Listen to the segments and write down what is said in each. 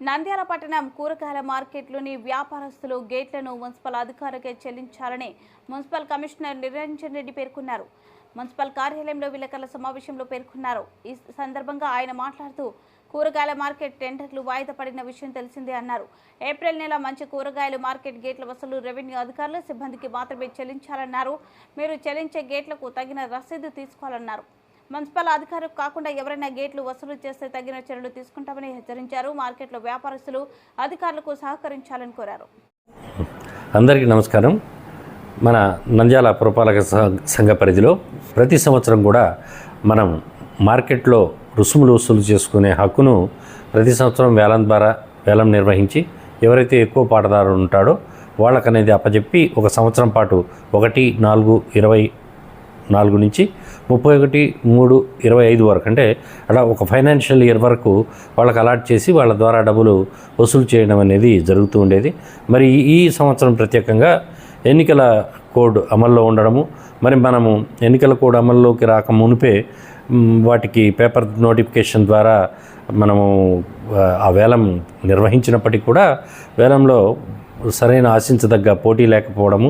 నంద్యాల పట్టణం కూరగాయల మార్కెట్లోని వ్యాపారస్తులు గేట్లను మున్సిపల్ అధికారులకే చెల్లించాలని మున్సిపల్ కమిషనర్ నిరంజన్ రెడ్డి పేర్కొన్నారు. మున్సిపల్ కార్యాలయంలో విలేకరుల సమావేశంలో పేర్కొన్నారు. ఈ సందర్భంగా ఆయన మాట్లాడుతూ కూరగాయల మార్కెట్ టెండర్లు వాయిదా పడిన విషయం తెలిసిందే అన్నారు. ఏప్రిల్ నెల మంచి కూరగాయలు మార్కెట్ గేట్ల వసూలు రెవెన్యూ అధికారులు సిబ్బందికి మాత్రమే చెల్లించాలన్నారు. మీరు చెల్లించే గేట్లకు తగిన రసీదు తీసుకోవాలన్నారు. మున్సిపల్ అధికారులు కాకుండా ఎవరైనా గేట్లు వసూలు చేస్తే తగిన చర్యలు తీసుకుంటామని హెచ్చరించారు. మార్కెట్లో వ్యాపారస్తులు అధికారులకు సహకరించాలని కోరారు. అందరికీ నమస్కారం. మన నంద్యాల పురపాలక సంఘ పరిధిలో ప్రతి సంవత్సరం కూడా మనం మార్కెట్లో రుసుములు వసూలు చేసుకునే హక్కును ప్రతి సంవత్సరం వేలం ద్వారా వేలం నిర్వహించి ఎవరైతే ఎక్కువ పాటదారు ఉంటాడో వాళ్ళకనేది అప్పచెప్పి ఒక సంవత్సరం పాటు ఒకటి నాలుగు ఇరవై నాలుగు నుంచి ముప్పై ఒకటి మూడు ఇరవై ఐదు వరకు. అంటే అలా ఒక ఫైనాన్షియల్ ఇయర్ వరకు వాళ్ళకి అలాట్ చేసి వాళ్ళ ద్వారా డబ్బులు వసూలు చేయడం అనేది జరుగుతూ ఉండేది. మరి ఈ- సంవత్సరం ప్రత్యేకంగా ఎన్నికల కోడ్ అమల్లో ఉండడము మరి మనము ఎన్నికల కోడ్ అమల్లోకి రాక మునిపే వాటికి పేపర్ నోటిఫికేషన్ ద్వారా మనము ఆ, వేలం నిర్వహించినప్పటికీ కూడా వేలంలో సరైన ఆశించదగ్గ పోటీ లేకపోవడము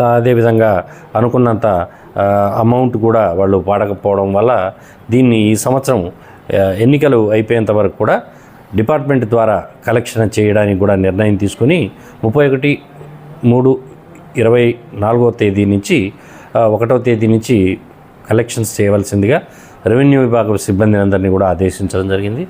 అదేవిధంగా అనుకున్నంత అమౌంట్ కూడా వాళ్ళు వాడకపోవడం వల్ల దీన్ని ఈ సంవత్సరం ఎన్నికలు అయిపోయేంత వరకు కూడా డిపార్ట్మెంట్ ద్వారా కలెక్షన్ చేయడానికి కూడా నిర్ణయం తీసుకుని ముప్పై ఒకటి మూడు ఇరవై నాలుగో తేదీ నుంచి ఒకటో తేదీ నుంచి కలెక్షన్స్ చేయవలసిందిగా రెవెన్యూ విభాగం సిబ్బందిని అందరినీ కూడా ఆదేశించడం జరిగింది.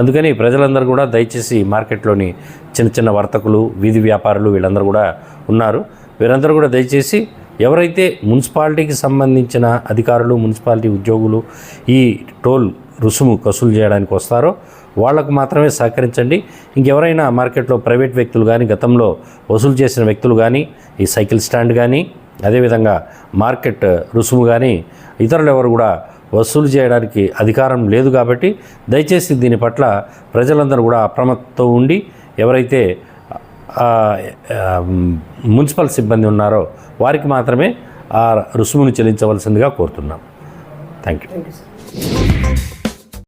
అందుకని ప్రజలందరూ కూడా దయచేసి మార్కెట్లోని చిన్న చిన్న వర్తకులు వీధి వ్యాపారులు వీళ్ళందరూ కూడా ఉన్నారు. వీరందరూ కూడా దయచేసి ఎవరైతే మున్సిపాలిటీకి సంబంధించిన అధికారులు మున్సిపాలిటీ ఉద్యోగులు ఈ టోల్ రుసుము వసూలు చేయడానికి వస్తారో వాళ్ళకు మాత్రమే సహకరించండి. ఇంకెవరైనా మార్కెట్లో ప్రైవేట్ వ్యక్తులు కానీ గతంలో వసూలు చేసిన వ్యక్తులు కానీ ఈ సైకిల్ స్టాండ్ కానీ అదేవిధంగా మార్కెట్ రుసుము కానీ ఇతరులు ఎవరు కూడా వసూలు చేయడానికి అధికారం లేదు కాబట్టి దయచేసి దీని పట్ల ప్రజలందరూ కూడా అప్రమత్తతో ఉండి ఎవరైతే మున్సిపల్ సిబ్బంది ఉన్నారో వారికి మాత్రమే ఆ రుసుమును చెల్లించవలసిందిగా కోరుతున్నాం. Thank you